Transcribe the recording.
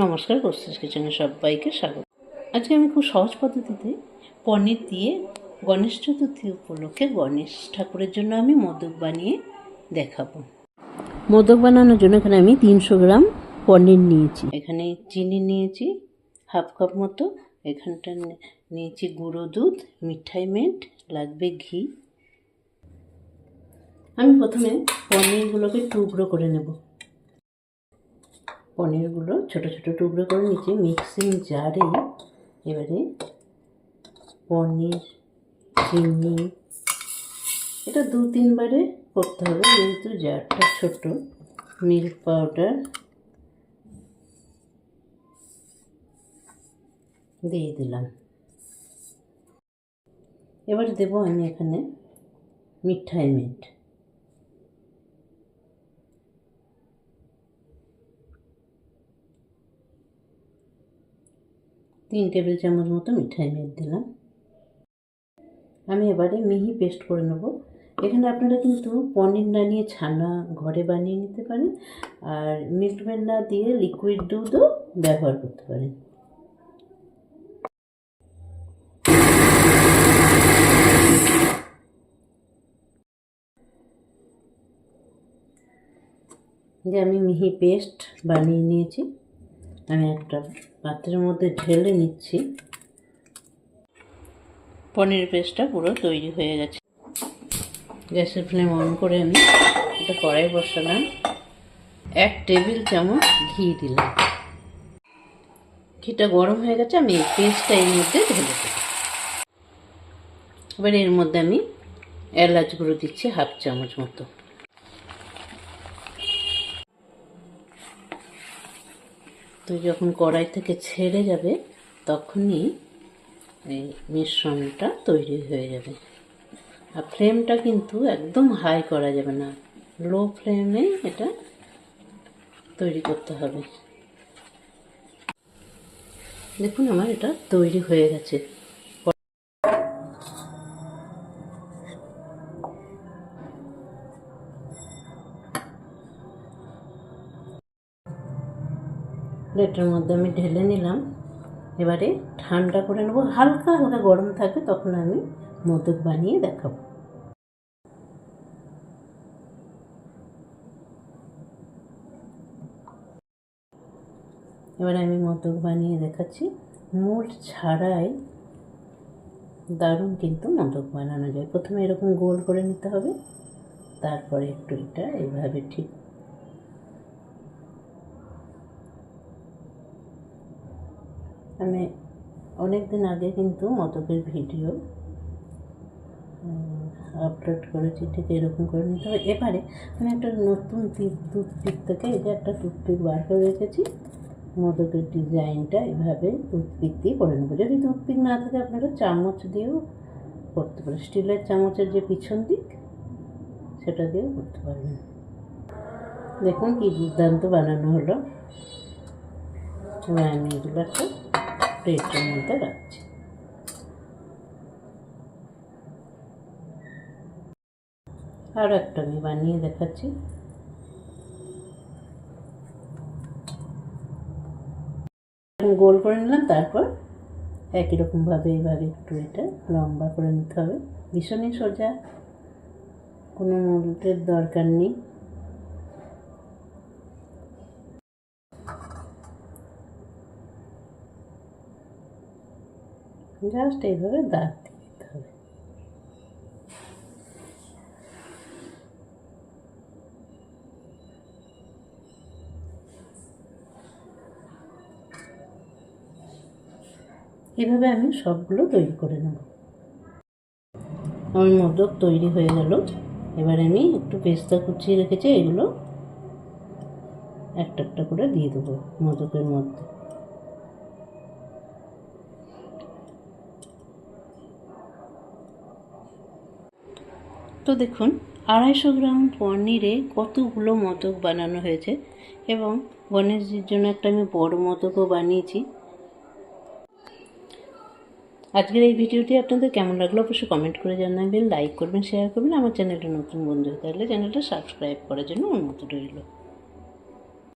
নমস্কার কোস্তাস কিচেনে সবাইকে স্বাগত। আজকে আমি খুব সহজ পদ্ধতিতে পনির দিয়ে গণেশ চতুর্থী উপলক্ষে গণেশ ঠাকুরের জন্য আমি মোদক বানিয়ে দেখাবো। মোদক বানানোর জন্য এখানে আমি তিনশো গ্রাম পনির নিয়েছি। এখানে চিনি নিয়েছি, হাফ কাপ মতো। এখানটা নিয়েছি গুঁড়ো দুধ, মিঠাই মেন্ট, লাগবে ঘি। আমি প্রথমে পনিরগুলোকে টুকরো করে নেব। পনিরগুলো ছোট ছোট টুকরো করে নিচ্ছি মিক্সিং জারে এবারে পনির, চিনি, এটা দু তিনবারে করতে হবে যেহেতু জারটা ছোট, মিল্ক পাউডার দিয়ে দিলাম। এবার দেবো আমি এখানে মিঠাই মিন্ট। তিন টেবিল চামচ মতো মিঠাই মেট দিলাম। আমি এবারে মিহি পেস্ট করে নেব। এখানে আপনারা কিন্তু পনির না নিয়ে ছানা ঘরে বানিয়ে নিতে পারেন আর মিল্কমেড না দিয়ে লিকুইড দুধও ব্যবহার করতে পারেন। যে আমি মিহি পেস্ট বানিয়ে নিয়েছি। আমি একটা পাত্রের মধ্যে ঢেলে নিচ্ছি। পনির পেস্টটা পুরো তৈরি হয়ে গেছে। গ্যাসের ফ্লেম অন করে আমি একটা কড়াই বসালাম। এক টেবিল চামচ ঘি দিলাম। ঘিটা গরম হয়ে গেছে, আমি এই পেস্টটা এর মধ্যে ঢেলে দেবো। এবার এর মধ্যে আমি এলাচ গুঁড়ো দিচ্ছি হাফ চামচ মতো। তো যখন কড়াই থেকে ছেড়ে যাবে, তখনই এই মিশ্রণটা তৈরি হয়ে যাবে। আর ফ্লেমটা কিন্তু একদম হাই করা যাবে না। লো ফ্লেমে এটা তৈরি করতে হবে। দেখুন আমার এটা তৈরি হয়ে গেছে। প্লেটের মধ্যে আমি ঢেলে নিলাম। এবারে ঠান্ডা করে নেব। হালকা হালকা গরম থাকে তখন আমি মোদক বানিয়ে দেখাবো। এবারে আমি মোদক বানিয়ে দেখাচ্ছি। মোট ছাড়াই দারুণ কিন্তু মোদক বানানো যায়। প্রথমে এরকম গোল করে নিতে হবে, তারপরে একটু এটা এইভাবে ঠিক আমি অনেক দিন আগে কিন্তু মদকের ভিডিও আপলোড করেছি, ঠিক এরকম করে নিতে হবে এবারে আমি একটা নতুন টুথপিক থেকে এই যে একটা টুথপিক বার করে রেখেছি মদকের ডিজাইনটা এভাবে টুথপিক দিয়ে করে নেব। যদি টুথপিক না থাকে আপনারা চামচ দিয়েও করতে পারেন। স্টিলের চামচের যে পিছন দিক, সেটা দিয়েও করতে পারবেন দেখুন কি দুর্দান্ত বানানো হলো। আমি এগুলো একটা প্লেটের মধ্যে রাখছি। আর একটা আমি বানিয়ে দেখাচ্ছি। গোল করে নিলাম, তারপর একই রকমভাবে এইভাবে একটু এটা লম্বা করে নিতে হবে। ভীষণই সোজা, কোনো মোল্টের দরকার নেই। জাস্ট এইভাবে দাগ দিয়ে দিতে হবে। এভাবে আমি সবগুলো তৈরি করে নেব। আমার মোদক তৈরি হয়ে গেল। এবার আমি একটু পেস্তা কুচিয়ে রেখেছি, এগুলো একটা একটা করে দিয়ে দেবো মোদকের মধ্যে। তো দেখুন, আড়াইশো গ্রাম পনিরে কতগুলো মদক বানানো হয়েছে এবং গণেশজির জন্য একটা আমি বড় মদকও বানিয়েছি। আজকের এই ভিডিওটি আপনাদের কেমন লাগল অবশ্যই কমেন্ট করে জানাবেন, লাইক করবেন শেয়ার করবেন, আমার চ্যানেলটা নতুন বন্ধু থাকলে চ্যানেলটা সাবস্ক্রাইব করার জন্য অনুমতি রইল।